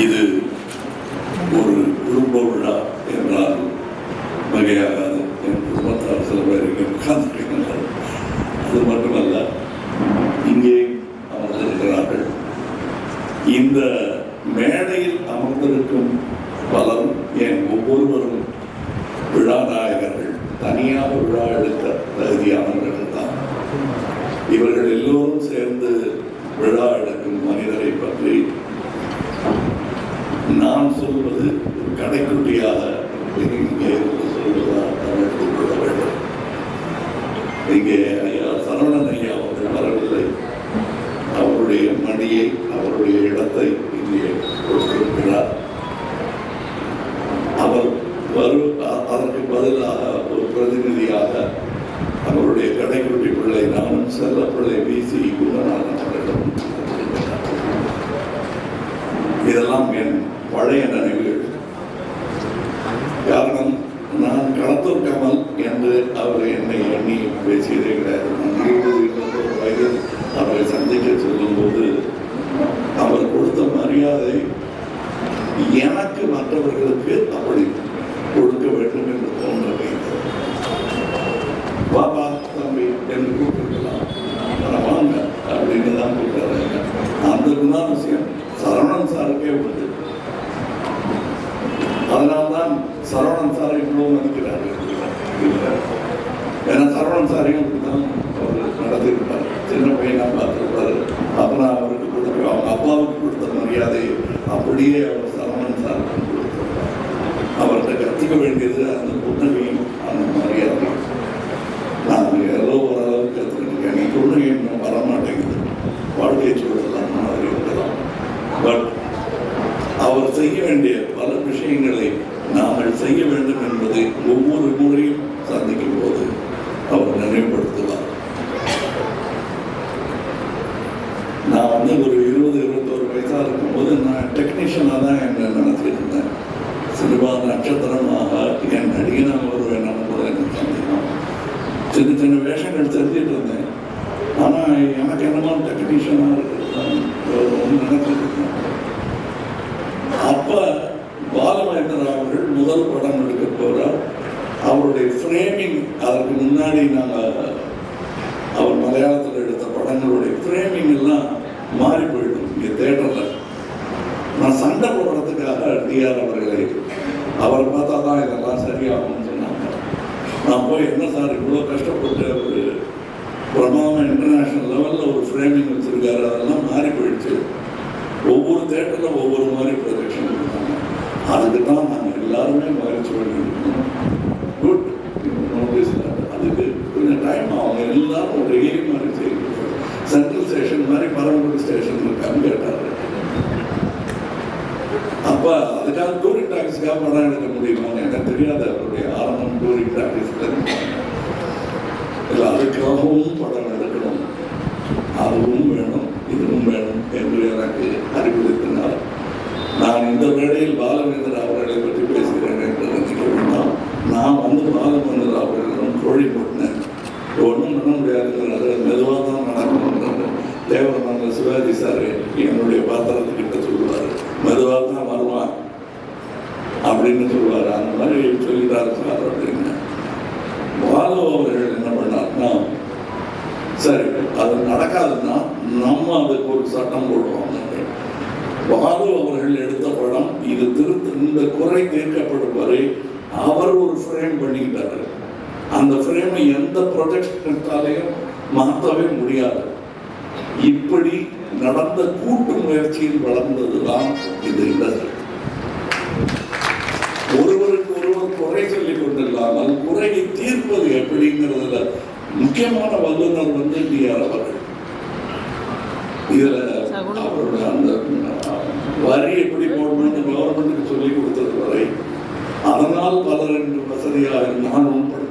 இது ஒரு குடும்ப விழா என்றால் வகையாகாது என் குடும்பத்தார் சில பேர் இங்கே உட்கார்ந்திருக்கிறார்கள் அது மட்டுமல்ல இங்கே அமர்ந்திருக்கிறார்கள். இந்த மேடையில் அமர்ந்திருக்கும் பலரும் என் ஒவ்வொருவரும் விழா நாயகர்கள் தனியாக விழா எடுக்க தகுதியானவர்கள் தான். இவர்கள் எல்லோரும் சேர்ந்து விழா எடுக்கும் மனிதரை பற்றி நான் சொல்வது கடைக்குட்டியாக இங்கே இருந்து சொல்வதாக வேண்டும் இங்கே ஐயா சரவணன் ஐயா அவர்கள் வரவில்லை. அவருடைய மணியை அவருடைய இடத்தை இங்கே கொடுத்திருக்கிறார். அவர் வரு அதற்கு பதிலாக ஒரு பிரதிநிதியாக அவருடைய கடைக்குட்டி பிள்ளை நானும் செல்ல பிள்ளை பிசி குமரநாதன் அவரிடம் இதெல்லாம் என் பழைய நினைவுகள். காரணம் நான் களத்தூர் கமல் என்று அவர் என்னை எண்ணி பேசியதே கிடையாது. நான் இருபது வயதில் அவரை சந்திக்க சொல்லும்போது அவர் கொடுத்த மரியாதை எனக்கு மற்றவர்களுக்கு அப்படி கொடுக்க வேண்டும் என்று தோன்ற வைத்தது பாபா தம்பி என்று கூப்பிட்டுருக்கலாம் ஆனால் வாங்க அப்படின்னு தான் கூப்பிட்டாங்க அந்த குணாதிசயம் சரவணன் சாருக்கே உண்டு அதனால்தான் சரவணன் சார் இவ்வளோ மதிக்கிறார் ஏன்னா சரவணன் சாரையும் அப்படிதான் அவர் நடத்திருப்பார் சின்ன பையனாக பார்த்திருப்பாரு. அப்புறம் அவருக்கு கொடுத்த அவங்க அப்பாவுக்கு கொடுத்த மரியாதை அப்படியே அவர் சரவணன் சார் கொடுத்தார். அவர்கிட்ட கற்றுக்க வேண்டியது அந்த புத்தகம் நான் வந்து ஒரு இருபது இருபத்தோரு வயசாக இருக்கும்போது நான் டெக்னீஷியனாக தான் என்ன நினச்சிட்டு இருந்தேன் சினிமா நட்சத்திரமாக என் நடிகனாக வருவேன் கூட எனக்கு சந்தேகம் சின்ன சின்ன வேஷங்கள் செஞ்சுட்டு இருந்தேன். ஆனால் எனக்கு என்னமோ டெக்னீஷியனாக இருக்கிறது நினைச்சிருக்கேன் அப்போ அப்ப அவர்கள் முதல் படம் எடுக்க போகிறார் அவருடைய ஃப்ரேமிங் அதற்கு முன்னாடி நாங்கள் மலையாளத்தில் எடுத்த படங்களுடைய ஃப்ரேமிங் எல்லாம் மாறி போயிடும். இங்கே தேட்டரில். நான் சண்டை போடுறதுக்காக டிஆர் அவர்களை அவரை பார்த்தா தான் இதெல்லாம் சரியாகும்னு சொன்னாங்க. நான் போய் என்ன சார் இவ்வளோ கஷ்டப்பட்டு ஒரு பிரமாதம் இன்டர்நேஷ்னல் லெவலில் ஒரு ஃப்ரேமிங் வச்சிருக்காரு அதெல்லாம் மாறி போயிடுச்சு. ஒவ்வொரு தேட்டரில் ஒவ்வொரு மாதிரி ப்ரொஜெக்ஷன் கொடுத்தாங்க. அதுக்கு தான் நாங்கள் எல்லாருமே முயற்சி பண்ணியிருக்கோம். குட் நோட்டீஸ் அதுக்கு கொஞ்சம் டைம் அவங்க எல்லாரும் ஒரே பரம்பூர் ஸ்டேஷன் இருக்கான்னு கேட்டார் அப்ப அதுக்காக டூரிங் டாக்ஸிக்காக படம் எடுக்க முடியுமான்னு எனக்கு தெரியாது அவருடைய ஆரம்பம் டூரிங் டாக்ஸில் இல்லை அதுக்காகவும் படம் எடுக்கணும் அதுவும் வேணும் இதுவும் வேணும் என்று எனக்கு அறிவுறுத்தினார் நான் இந்த வேளையில் பாலவேந்திர அவர்களை பற்றி பேசுகிறேன் என்று நினைக்க வேண்டாம் நான் வந்து பாலமேந்திர அவர்களிடம் கோழி போட்டினேன் ஒன்றும் பண்ண முடியாதுங்கிறாரு மெதுவாக தான் நடக்கணுங்கிறாரு தேவரமங்க சிவாஜி சார் என்னுடைய பாத்திரத்துக்கிட்ட சொல்லுவார். மெதுவாக தான் வருவான் அப்படின்னு சொல்லுவார். அந்த மாதிரி சொல்லிட்டாரு சார் அப்படின்னு பாலு அவர்கள் என்ன பண்ணார்னா சரி அது நடக்காதுன்னா நம்ம அதுக்கு ஒரு சட்டம் போடுவோம். பாலு அவர்கள் எடுத்த படம் இது திருத்த இந்த குறை தீர்க்கப்படும் வரை அவர் ஒரு ஃப்ரேம் பண்ணிக்கிட்டாரு. அந்த ஃப்ரேமை எந்த ப்ரொஜெக்ஷனாலையும் மாற்றவே முடியாது. இப்படி நடந்த கூட்டு முயற்சியில் வளர்ந்ததுதான் இந்த இண்டஸ்ட்ரி ஒருவருக்கு ஒருவர் குறை சொல்லிக் கொண்டில்லாமல் குறையை தீர்ப்பது எப்படிங்கிறதுல முக்கியமான வல்லுநர் வந்து டிஆர் அவர்கள். இதுல அவருடைய அந்த வரி எப்படி போடணும்னு கவர்மெண்ட்டுக்கு சொல்லி கொடுத்தது வரை அதனால் பலர் என்று வசதியாக நான் உட்பட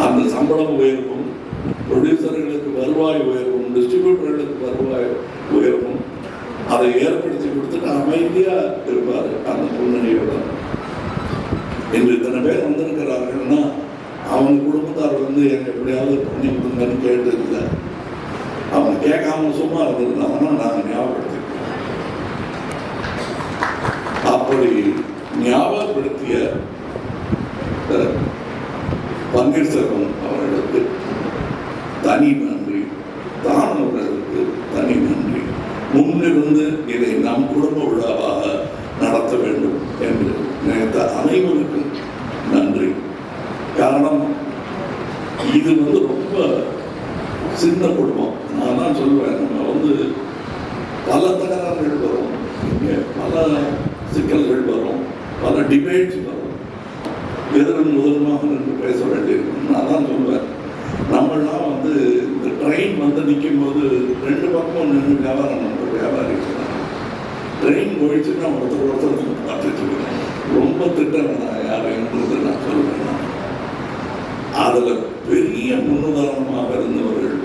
அந்த சம்பளம் உயர்வும் ப்ரொடியூசர்களுக்கு வருவாய் உயர்வும் டிஸ்ட்ரிபியூட்டர்களுக்கு வருவாய் உயர்வும் அதை ஏற்படுத்தி கொடுத்துட்டு அமைதியாக இருப்பார் அந்த முன்னணியோட. இன்று இத்தனை பேர் வந்திருக்கிறார்கள்னா அவங்க குடும்பத்தார் வந்து எனக்கு எப்படியாவது பண்ணி கொடுங்கன்னு கேட்டதில்லை. அவங்க கேட்காம சும்மா இருந்திருந்தாங்கன்னா நாங்கள் ஞாபகப்படுத்திக்கிறோம் அப்படி ஞாபகப்படுத்திய பன்னீர்செல்வம் அவர்களுக்கு தனிமன் நன்றி தான் அவர்களுக்கு தனி நன்றி முன்னிருந்து இதை நம் குடும்ப விழாவாக நடத்த வேண்டும் என்று நினைத்த அனைவருக்கும் நன்றி. காரணம் இது வந்து ரொம்ப சின்ன குடும்பம். நான் தான் சொல்லுவேன் நம்ம வந்து பல தகராறுகள் வரும். பல சிக்கல்கள் வரும். பல டிபேட்ஸ் வரும். எதிரும் முதலமாக நின்று பேச வேண்டியிருக்கும். நான் தான் சொல்லுவேன் நம்மளாம் வந்து இந்த ட்ரெயின் வந்து நிற்கும் போது ரெண்டு பக்கமும் நின்று வியாபாரம் நம்ம வியாபாரிகள். ட்ரெயின் போயிடுச்சுன்னா ஒருத்தர் ஒருத்தர் பார்த்துட்டு இருக்கேன். ரொம்ப திட்டம் வேணாம் யாரைன்றது நான் சொல்லுவேன் அதில் பெரிய முன்னுதாரணமாக இருந்தவர்கள்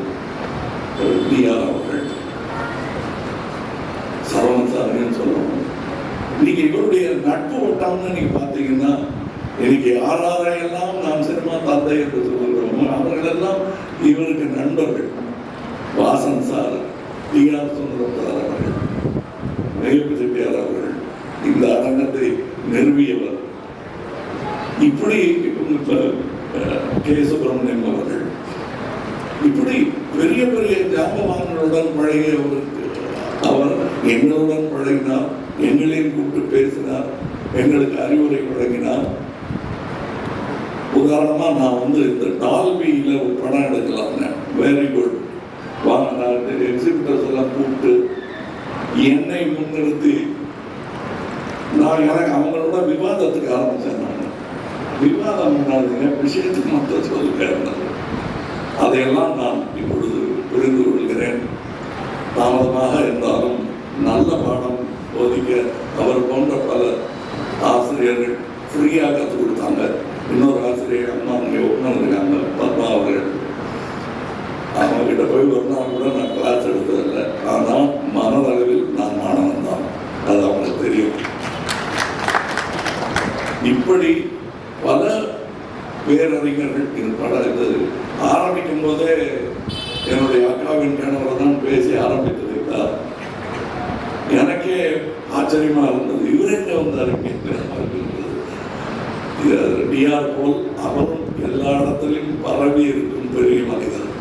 டிஆர் அவர்கள். சரவண சாரின்னு சொல்லணும்? இன்னைக்கு இவருடைய நட்பு வட்டம்னு நீங்க பார்த்தீங்கன்னா இன்னைக்கு யார் யாரையெல்லாம் நாம் சினிமா தந்தை என்று சொல்கிறோமோ அவர்களெல்லாம் இவருக்கு நண்பர்கள். Vasan sir TR Sundaram sir அவர்கள். நெய்யப்பு செட்டியார் அவர்கள் இந்த அரங்கத்தை நிறுவியவர். இப்படி கே. சுப்பிரமணியம் அவர்கள். இப்படி பெரிய பெரிய ஜாம்பவான்களுடன் பழகியவருக்கு அவர் எங்களுடன் பழகினார் எங்களையும் கூப்பிட்டு பேசினார் எங்களுக்கு அறிவுரை வழங்கினார். உதாரணமா நான் வந்து இந்த டால்பியில் ஒரு படம் எடுக்கலாம்னு. வெரி குட் வாங்க நான் எக்ஸிபிட்டர்ஸ் எல்லாம் கூப்பிட்டு என்னை முன்னிறுத்தி. நான் எனக்கு அவங்களோட விவாதத்துக்கு ஆரம்பித்தேன் நான். விவாதம் பண்ணாதீங்க விஷயத்துக்கு மட்டும் சொல்லுங்க அதையெல்லாம் நான் இப்பொழுது புரிந்து கொள்கிறேன். தாமதமாக இருந்தாலும் நல்ல பாடம் போதிக்க அவர் போன்ற பல ஆசிரியர்கள் ஃப்ரீயாக கற்றுக் கொடுத்தாங்க இன்னொரு ஆசிரியர் அம்மா அங்கே உட்காந்துருக்காங்க பத்மா அவர்கள் அவங்க கிட்ட போய் ஒரு நாள் கூட நான் கிளாஸ் எடுத்ததில்லை ஆனால் மனதளவில் நான் மாணவன் தான் அது அவங்களுக்கு தெரியும் இப்படி பல பேரறிஞர்கள் இது பல இது ஆரம்பிக்கும் போதே என்னுடைய அக்காவின் கணவர் தான் பேசி ஆரம்பித்து வைத்தார் எனக்கே ஆச்சரியமா இருந்தது இவர் எங்க வந்தார் டிஆர் போல். அவரும் எல்லா இடத்திலும் பரவி இருக்கும் பெரிய மனிதர்.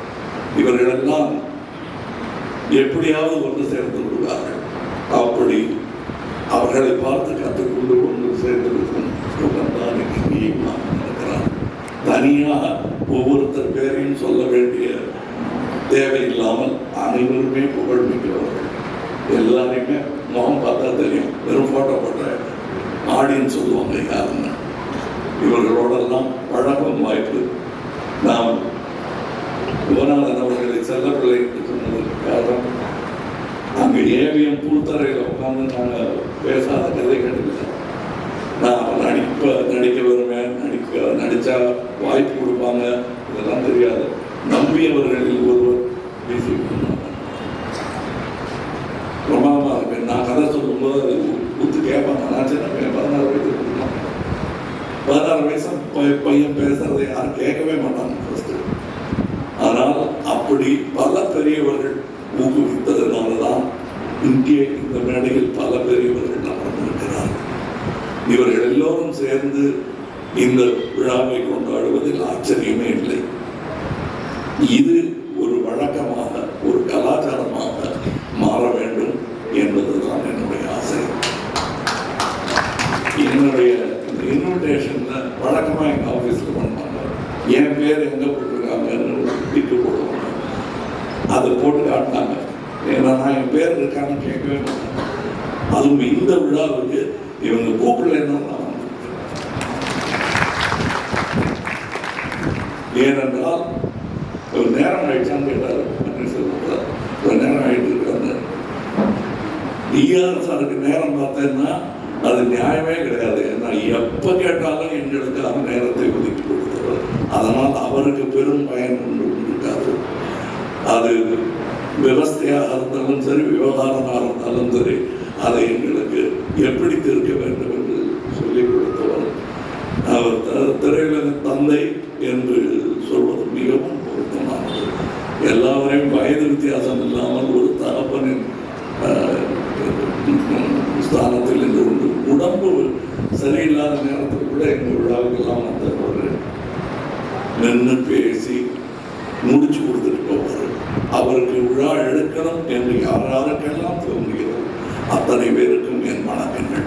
இவர்களெல்லாம் எப்படியாவது ஒன்று சேர்ந்து விடுவார்கள். அப்படி அவர்களை பார்த்து கற்றுக்கொண்டு ஒன்று சேர்ந்திருக்கும் சுகந்தான் இருக்கிறார் தனியாக ஒவ்வொருத்தர் பேரையும் சொல்ல வேண்டிய தேவையில்லாமல் அனைவருமே புகழ் மிக்கவர்கள். எல்லாரையுமே முகம் பார்த்தா தெரியும். வெறும் ஃபோட்டோ போட்ட ஆடின்னு சொல்லுவாங்க யாருன்னு. இவர்களோடெல்லாம் பழகும் வாய்ப்பு நாம் யுவநாதன் அவர்களை செல்ல பிள்ளைக்கு சொன்னதற்கு காரணம். அங்கே ஏவிஎம் பூத்தரையில் உட்காந்து நாங்கள் பேசாத கதை கிடைக்கல நான் நடிப்ப நடிக்க வருவேன் நடிக்க நடித்தா வாய்ப்பு கொடுப்பாங்க இதெல்லாம் தெரியாது. நம்பியவர்களில் ஒருவர் பேசி பிரமாதமாக இருக்கு நான் போது சொல்லும்போது ஊத்து கேட்பாங்க நான் சின்ன பையன் பதினாறு வயசு பதினாறு வயசு பையன் பேசுறதை யாரும் கேட்கவே மாட்டாங்க ஃபர்ஸ்ட் ஆனால் அப்படி பல பெரியவர்கள் ஊக்குவித்ததுனால தான் இங்கே இந்த மேடையில் பல பெரியவர்கள் அமர்ந்திருக்கிறார்கள். இவர்கள் எல்லோரும் சேர்ந்து இந்த விழாவை கொண்டாடுவதில் ஆச்சரியமே இல்லை. இது ஒரு வழக்கமாக ஒரு கலாச்சாரமாக மாற வேண்டும் என்பதுதான் என்னுடைய ஆசை என்னுடைய இன்விடேஷன் வழக்கமாக எங்கள் ஆஃபீஸில் பண்ணுவாங்க என் பேர் எங்கே போட்டிருக்காங்கன்னு திட்டு போடுவாங்க. அதை போட்டு காட்டினாங்க. ஏன்னா நான் என் பேர் இருக்கான்னு கேட்கவே மாட்டேன். அதுவும் இந்த விழாவுக்கு இவங்க கூப்பிடலன்னா நான் ஏனென்றால் ஒரு நேரம் ஆயிடுச்சான்னு கேட்டார் ஒரு நேரம் ஆயிட்டு இருக்காங்க. டிஆர் சாருக்கு நேரம் பார்த்தேன்னா அது நியாயமே கிடையாது. ஏன்னா எப்போ கேட்டாலும் எங்களுக்காக நேரத்தை ஒதுக்கி கொடுத்தவர் அதனால் அவருக்கு பெரும் பயன் உண்டு இருக்காது அது விவஸ்தையாக இருந்தாலும் சரி விவகாரமாக இருந்தாலும் சரி அதை எங்களுக்கு எப்படி தீர்க்க வேண்டும் என்று சொல்லிக் கொடுத்தவர். அவர் த- திரையுலக தந்தை என்று சொல்வது மிகவும் பொருத்தமானது. எல்லாவரையும் வயது வித்தியாசம் இல்லாமல் ஒரு தகப்பனின் ஸ்தானத்தில் இருந்து சரியில்லாத நேரத்தில் கூட எங்கள் விழாவுக்கெல்லாம் வந்தவர். நின்று பேசி முடிச்சு கொடுத்துட்டு போவார். அவருக்கு விழா எடுக்கணும் என்று யார் யாருக்கெல்லாம் தோன்றுகிறோம் அத்தனை பேருக்கும் என் வணக்கங்கள்